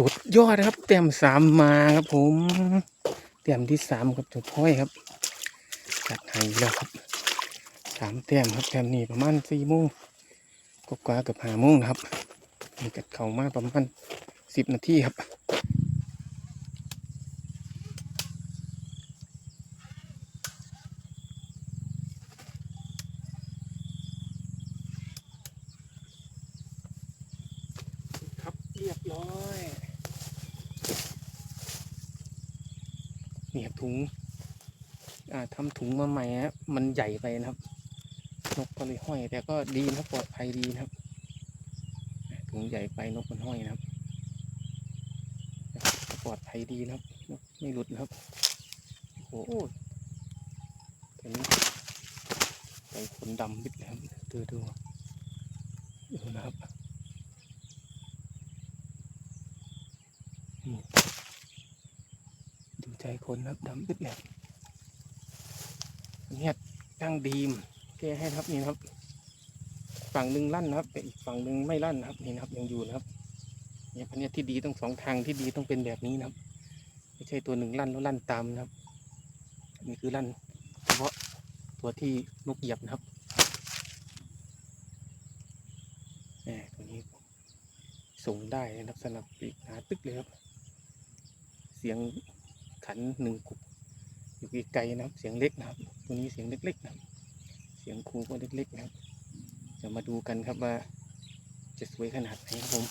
สุดยอดนะครับ เต้มสามมาครับผมเต้มที่สามครับจุดพ้อยครับจัดให้แล้วครับสามเต้มครับเต้มนี่ประมาณสี่โมงก็กว่าเกับห้าโมงนะครับมีกัดเข่ามาประมาณสิบนาทีครับเรียบร้อย นี่ครับถุงอ่าทำถุงมาใหม่ฮะมันใหญ่ไปนะครับ นกก็เลยห้อย แต่ก็ดีนะปลอดภัยดีนะครับ ถุงใหญ่ไปนกมันห้อยนะครับ ปลอดภัยดีนะครับนกไม่หลุดนะครับโอ้โหตัวนี้ใส่ขนดำบิดเลยครับดูดูดูนะครับ ใจคนครับดำปิดเลยอันเนี่ยตั้งดีมแก้ให้ครับนี่ครับ ฝั่งหนึ่งลั่นนะครับ แต่อีกฝั่งหนึ่งไม่ลั่นนะครับนี่นะครับยังอยู่นะครับ เนี่ยพันเนี่ยที่ดีต้องสองทางที่ดีต้องเป็นแบบนี้นะครับ ไม่ใช่ตัวหนึ่งลั่นแล้วลั่นตามนะครับนี่คือลั่นเฉพาะตัวที่นกเหยียบนะครับแหมตัวนี้ส่งได้นะครับสำหรับปีกหนาตึกเลยครับ เสียง ขันหนึ่งกุกอยู่ไกลๆนะครับ เสียงเล็กนะครับ ตัวนี้เสียงเล็กๆนะครับเสียงครูก็เล็กๆนะครับ จะมาดูกันครับว่าจะสวยขนาดไหนครับผม